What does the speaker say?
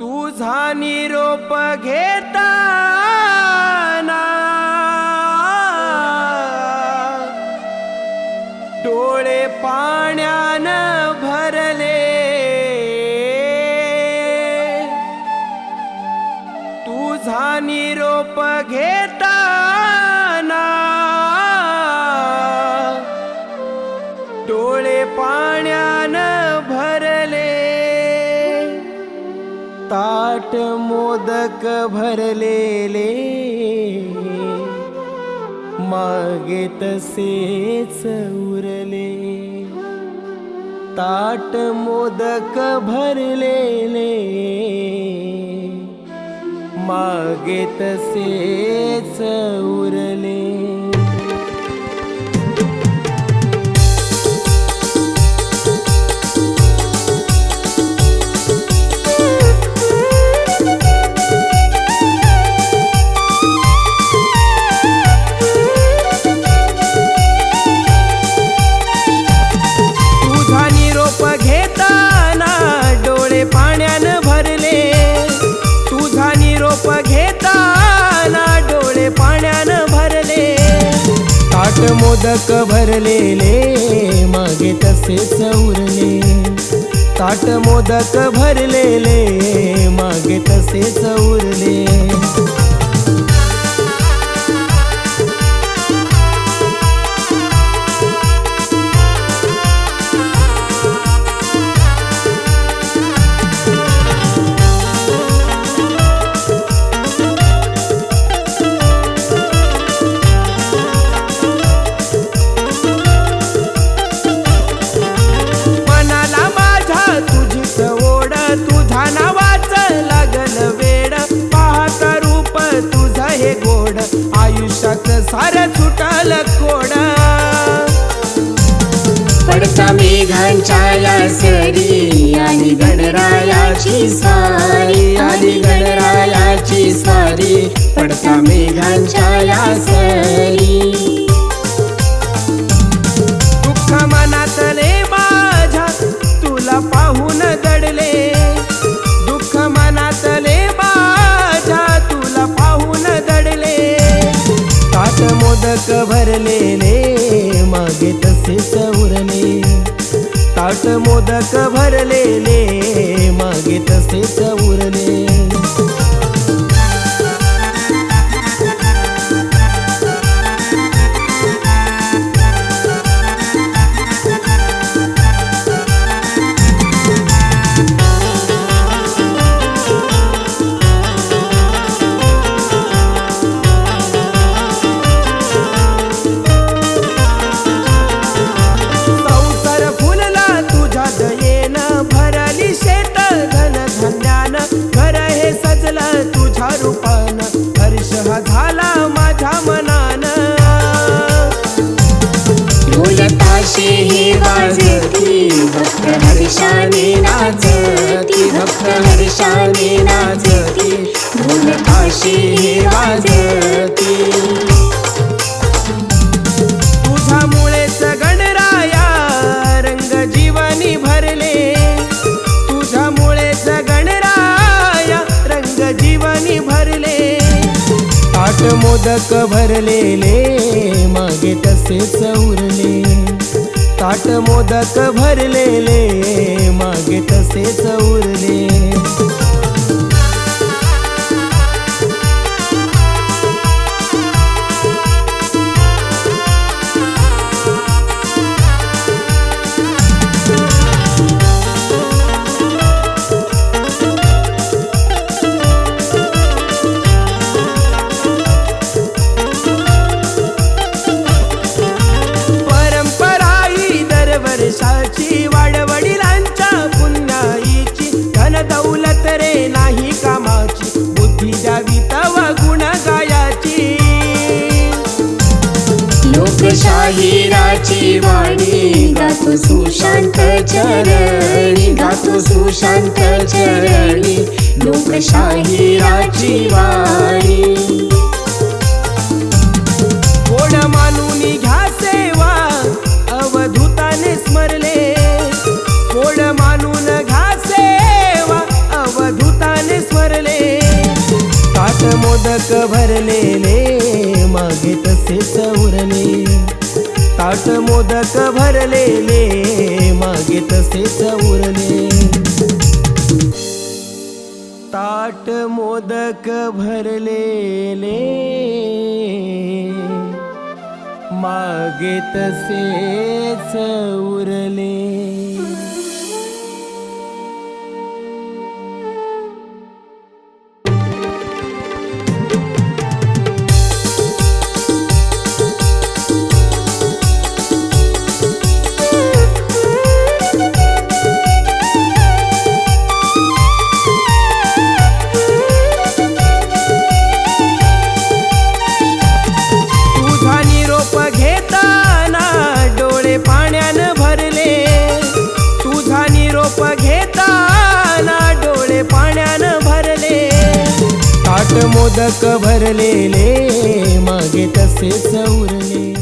तुझा निरोप घेताना डोळे पाण्यानं ताट मोदक भरलेले. मागे तसेच उरले. ताट मोदक भरलेले. मागे तसेच उरले. मोदक भरलेले मागे तसेच उरले ताट मोदक भरलेले मागे तसेच उरले आयुष्यात सार सुटल पडता मेघांच्या या सरी आणि गणरायाची सारी आणि गणरायाची सारी. पडता मेघांच्या या सरी. मोदक भरलेले मागे तसे उरले ताट मोदक भरलेले हे वाजती भक्त हर्षाने नाचती भक्त हर्षाने नाचती ढोल ताशे हे वाजती. तुझ्यामुळेच गणराया रंग जीवनी भरले. तुझ्यामुळेच गणराया रंग जीवनी भरले. ताट मोदक भरलेले मागे तसेच उरले. ताट मोदक भरलेले मागे तसेच लोकशाहीराची वाणी गातो सुशांत चरणी. गातो सुशांत चरणी. लोकशाहीराची वाणी. गोड मानून घ्या सेवा? अवधूताने स्मरले. गोड मानून घ्या सेवा? अवधूताने मोदक भरलेले मागे तसे उरले. ताट मोदक भरलेले मागे तसेच उरले. ताट मोदक भरलेले मागे तसेच उरले. मोदक भरलेले मागे तसेच उरले.